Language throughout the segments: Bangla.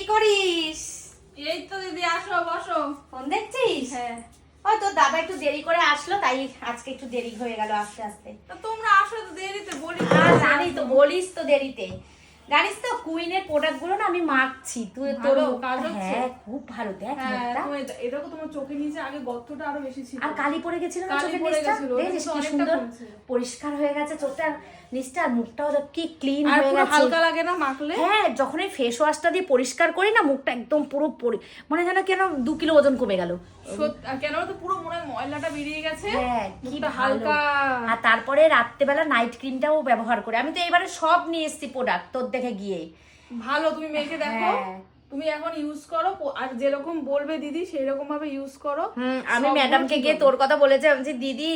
কি করিস? এই তো দিদি আসো বসো। ফোন দেখছিস? হ্যাঁ। ও তোর দাদা একটু দেরি করে আসলো তাই আজকে একটু দেরি হয়ে গেল আস্তে আস্তে। তা তোমরা আসো তো দেরিতে বলি আর জানি তো বলিস তো দেরিতে। জানিস তো কুইনের প্রোডাক্টগুলো না আমি মাখছি। তুই তোর কাজ হচ্ছে? হ্যাঁ খুব ভালো দেখ হ্যাঁ। এটা- এটা তো তোমার চোখের নিচে আগে গর্তটা আরও বেশি ছিল। আর কালি পড়ে গেছিল না চোখের নিচটা? ওটা দেখছিস কি সুন্দর? পরিষ্কার হয়ে গেছে চোখটা নিচটা আর মুখটাও কি ক্লিন আর হয়ে গেছে। হালকা লাগে না মাখলে? হ্যাঁ যখন এই ফেস ওয়াশটা দিয়ে পরিষ্কার করি না মুখটা একদম পুরো মানে যেন কেন দু কিলো ওজন কমে গেল। সত্যি কেন তো পুরো ময়লাটা বেরিয়ে গেছে। হ্যাঁ কি হালকা। আর তারপরে রাত্রেবেলা নাইট ক্রিমটাও ব্যবহার করে। আমি তো এবারে সব নিয়ে এসেছি প্রোডাক্ট তোর দেখে গিয়ে ভালো তুমি মেয়েকে দেখো। হ্যাঁ। তুমি এখন ইউজ করো আর যেরকম বলবে দিদি সেই রকম ভাবে ইউজ করো আমি ম্যাডামকে গিয়ে তোর কথা বলেছি আমি বলছি, দিদি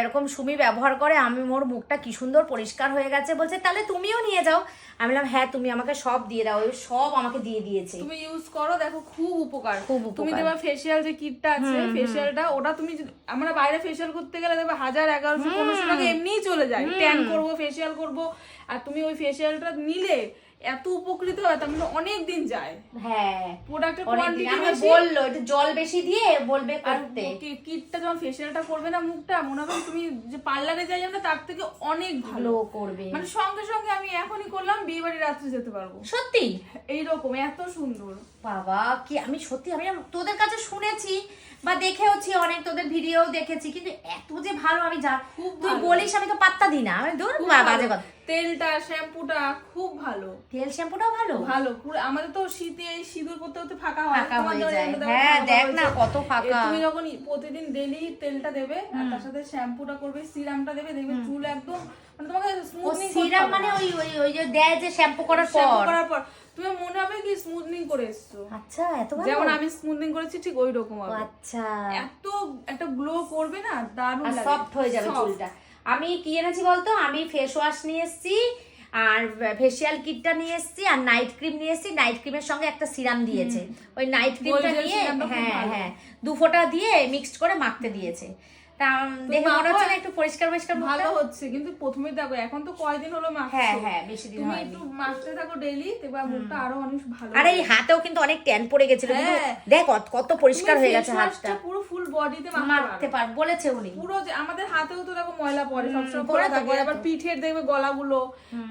এরকম সুমি ব্যবহার করে আমি মোর মুখটা কি সুন্দর পরিষ্কার হয়ে গেছে। বলছে তাহলে তুমিও নিয়ে যাও। আমি বললাম হ্যাঁ তুমি আমাকে সব দিয়ে দাও। সব আমাকে দিয়ে দিয়েছে। তুমি ইউজ করো দেখো খুব উপকার। খুব তুমি দেখবে ফেসিয়াল যে কিটটা আছে ফেসিয়ালটা ওটা তুমি আমরা বাইরে ফেসিয়াল করতে গেলে দেখবে হাজার এগারোশো পনেরোশো টাকা এমনিই চলে যায়। ট্যান করব ফেসিয়াল করব আর তুমি ওই ফেসিয়ালটা নিলে এত উপকৃত হয় তার মানে অনেক দিন যায়। হ্যাঁ প্রোডাক্টের কোয়ান্টিটি বেশি। বলল একটু জল বেশি দিয়ে বলবে করতে। কিটটা যখন ফেসিয়ালটা করবে না মুখটা মনে হবে তুমি যে পার্লারে যাই না তার থেকে অনেক ভালো। করবে। মানে সঙ্গে সঙ্গে আমি এখনই করলাম বিয়ে বাড়ি রাত্রে যেতে পারব। সত্যি? এইরকম এত সুন্দর। বাবা কি আমি সত্যি আমি তোদের কাছে শুনেছি বা দেখেওছি অনেক তোদের ভিডিও দেখেছি কিন্তু এত যে ভালো আমি যা খুব তুই। বলিস আমি তো পাত্তা দিই না আমি দূর বাজে কথা। তেলটা শ্যাম্পুটা খুব ভালো। তেল শ্যাম্পুটাও ভালো? ভালো আমাদের তো শীতে সিঁদুর করতে করতে ফাঁকা হয় ফাঁকা হয়ে যায়। হ্যাঁ, দেখ না কত ফাঁকা। তুমি যখন প্রতিদিন ডেলি তেলটা দেবে আর তার সাথে শ্যাম্পুটা করবে সিরামটা দেবে দেখবে চুল একদম মানে তোমাকে ও স্মুথনিং সিরাম মানে ওই ওই ওই যে দেয় যে শ্যাম্পু করার শ্যাম্পু পর? করার পর। তুমি মনে হবে কি স্মুথনিং করে এসছো? আচ্ছা এত ভালো। যেমন আমি স্মুথনিং করেছি ঠিক ওই রকম হবে। আচ্ছা। এত একটা গ্লো করবে না দারুণ লাগে। সফট হয়ে যাবে চুলটা। আমি কি এনেছি বলতো? আমি ফেস ওয়াশ নিয়ে এসেছি আর ফেসিয়াল কিটটা নিয়ে এসেছি আর নাইট ক্রিম নিয়ে এসেছি। নাইট ক্রিমের সঙ্গে একটা সিরাম দিয়েছে। ওই নাইট ক্রিমটা নিয়ে হ্যাঁ হ্যাঁ দু ফোঁটা দিয়ে মিক্সড করে মাখতে দিয়েছে। তা দেখে মনে হচ্ছে না একটু পরিষ্কার পরিষ্কার ভালো হচ্ছে কিন্তু প্রথমে দেখো এখন তো কয়দিন হলো মাখছো। হ্যাঁ হ্যাঁ বেশি দিন তুমি একটু মাখতে থাকো ডেইলি দেখবে মুখটা আরও অনেক ভালো আর এই হাতেও কিন্তু অনেক ট্যান পড়ে গেছিল হ্যাঁ। দেখ কত- পরিষ্কার হয়ে গেছে হাতটা। পুরো ফুল বডিতে মাখতে পার। বলেছে উনি। পুরো যে আমাদের হাতেও তো দেখো ময়লা পড়ে সবসময় পড়ে থাকে আবার পিঠের দেখবে গলাগুলো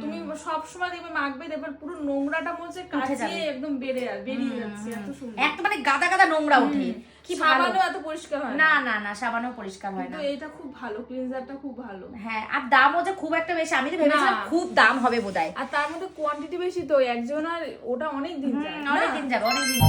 তুমি সব সময় দেখবে মাখবে দেখবে পুরো নোংরাটা মনে হচ্ছে যাবে। একদম বেড়ে যাবে বেরিয়ে যাচ্ছে এত সুন্দর। একটা মানে গাদা গাদা নোংরা ওঠে কি ভালো? এত পরিষ্কার হয় না না? না না সাবানও পরিষ্কার হয় না। এটা খুব ভালো ক্লিনজারটা খুব ভালো। হ্যাঁ আর দামও যে খুব একটা বেশি আমি তো ভেবেছিলাম খুব দাম হবে বোধহয়। আর তার মধ্যে কোয়ান্টিটি বেশি তো একজন আর ওটা অনেক দিন যায় অনেক দিন যাবে অনেক দিন।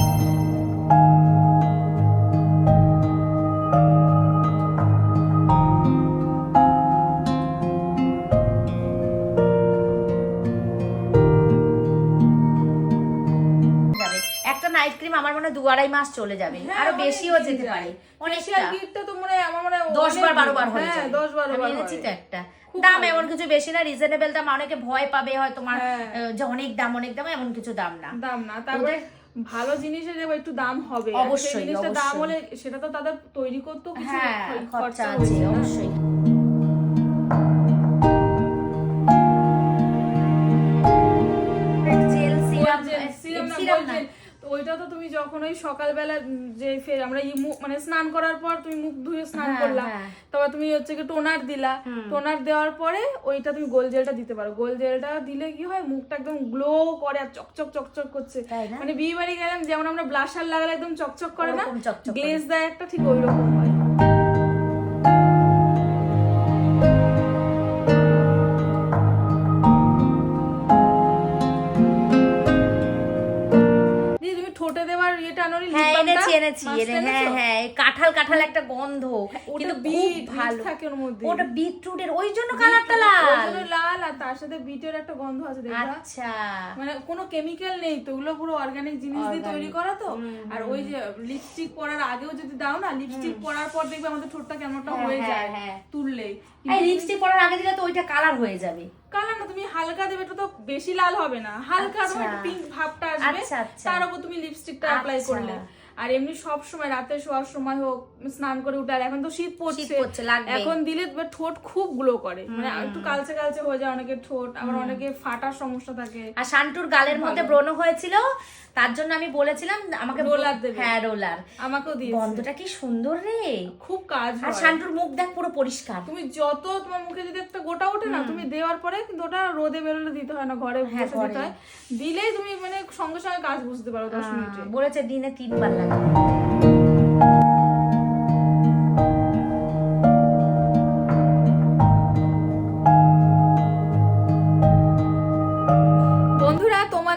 নাইট ক্রিম আমার মনে হয় দু আড়াই মাস চলে যাবে। হ্যাঁ, আরও বেশিও যেতে পারে। অনেকটা। তো মনে হয় আমার মনে হয় দশ বার বারো। বার হয়ে হ্যাঁ, যাবে। দশ বারো এনেছি তো একটা। দাম এমন কিছু বেশি না রিজনেবল দাম। অনেকে ভয় পাবে হয় তোমার হ্যাঁ। যে অনেক দাম অনেক দাম এমন কিছু দাম না। দাম না। তারপরে ভালো জিনিসের একটু দাম হবে। অবশ্যই, জিনিসটা দাম হলে সেটা তো তাদের তৈরি করতেও কিছু হ্যাঁ খরচা আছে অবশ্যই। ওই সকালবেলা যে ফের আমরা মানে স্নান করার পর তুমি মুখ ধুয়ে স্নান হ্যাঁ, করলা। হ্যাঁ। তারপর তুমি হচ্ছে কি টোনার দিলা। টোনার দেওয়ার পরে ওইটা তুমি গোল জেলটা দিতে পারো। গোল জেলটা দিলে কি হয় মুখটা একদম গ্লো করে আর চকচক চকচক করছে। মানে বিয়ে বাড়ি গেলাম যেমন আমরা ব্লাশার লাগালে একদম চকচক করে না গ্লেজ দেয় একটা ঠিক ওই রকম হয়। ঠোঁটে দেওয়ার ইয়েটা আনো নি, lip হ্যাঁ এনেছি এনেছি হ্যাঁ হ্যাঁ কাঁঠাল কাঁঠাল একটা গন্ধ কিন্তু বিট, খুব ভালো। থাকে ওর মধ্যে। ওটা বিটরুটের ওই জন্য কালারটা ওই লাল। জন্য লাল আর তার সাথে বিটের একটা গন্ধ আছে দেখবা? আচ্ছা। মানে কোনো কেমিক্যাল নেই তো ওগুলো পুরো অর্গানিক জিনিস দিয়ে তৈরি করা তো। আর ওই যে লিপস্টিক পরার আগেও যদি দাও না লিপস্টিক পরার পর দেখবে আমাদের ঠোঁটটা কেমনটা হ্যাঁ, হয়ে হ্যাঁ, যায় হ্যাঁ। তুললেই। এই লিপস্টিক পরার আগে দিলে তো ওইটা কালার হয়ে যাবে। কালার না তুমি হালকা দেবে তো বেশি লাল হবে না। হালকা আচ্ছা। পিঙ্ক ভাবটা আসবে আচ্ছা, আচ্ছা। তার উপর তুমি লিপস্টিকটা অ্যাপ্লাই আচ্ছা। করলে আর এমনি সব সময় রাতে শোয়ার সময় হোক স্নান করে উঠে আর এখন তো শীত পড়ছে। এখন দিলে ঠোঁট খুব গ্লো করে। মানে একটু কালচে কালচে হয়ে যায় অনেকের ঠোঁট আবার অনেকে ফাটার সমস্যা থাকে। আর শান্টুর গালের মধ্যে ব্রণ হয়েছিল তার জন্য আমি বলেছিলাম আমাকে Roller দেবে। হ্যাঁ রোলার। আমাকেও দিয়ে গন্ধটা কি সুন্দর রে। খুব কাজ আর শান্টুর মুখ দেখ পুরো পরিষ্কার। তুমি যত তোমার মুখে যদি একটা গোটা ওঠে না তুমি দেওয়ার পরে কিন্তু ওটা রোদে বেরোলে দিতে হয় না ঘরে হ্যাঁ, বসে দিতে হয়। দিলেই তুমি মানে সঙ্গে সঙ্গে কাজ বুঝতে পারো দশ মিনিটে। বলেছে দিনে তিনবার লাগে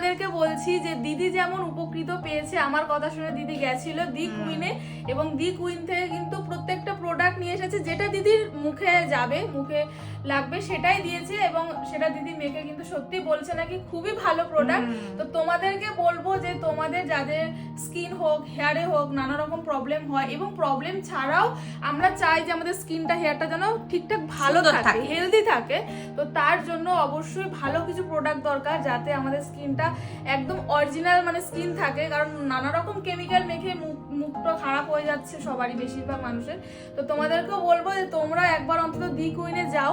তোমাদেরকে বলছি যে দিদি যেমন উপকৃত পেয়েছে আমার কথা শুনে দিদি গেছিল দি কুইনে এবং দি কুইন থেকে কিন্তু প্রত্যেকটা প্রোডাক্ট নিয়ে এসেছে যেটা দিদির মুখে যাবে মুখে লাগবে সেটাই দিয়েছে এবং সেটা দিদি মেয়েকে কিন্তু সত্যি বলছে নাকি খুবই ভালো প্রোডাক্ট তো তোমাদেরকে বলব যে তোমাদের যাদের স্কিন হোক হেয়ারে হোক নানা রকম প্রবলেম হয় এবং প্রবলেম ছাড়াও আমরা চাই যে আমাদের স্কিনটা হেয়ারটা যেন ঠিকঠাক ভালো থাকে। হেলদি থাকে। তো তার জন্য অবশ্যই ভালো কিছু প্রোডাক্ট দরকার যাতে আমাদের স্কিনটা একদম অরিজিনাল মানে স্কিন থাকে কারণ নানা রকম কেমিক্যাল মেখে মুখ মুখটা খারাপ হয়ে যাচ্ছে সবারই বেশিরভাগ মানুষের। তো তোমাদেরকেও বলব যে তোমরা একবার অন্তত দি কুইনে যাও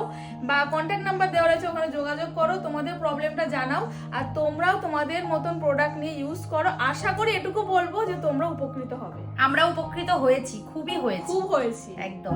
বা কন্ট্যাক্ট নাম্বার দেওয়া রয়েছে ওখানে যোগাযোগ করো তোমাদের প্রবলেমটা জানাও আর তোমরাও তোমাদের মতন প্রোডাক্ট নিয়ে ইউজ করো। আশা করি এটুকু বলব যে তোমরা উপকৃত হবে। আমরা উপকৃত হয়েছি খুবই হয়েছি। খুব হয়েছি। একদম।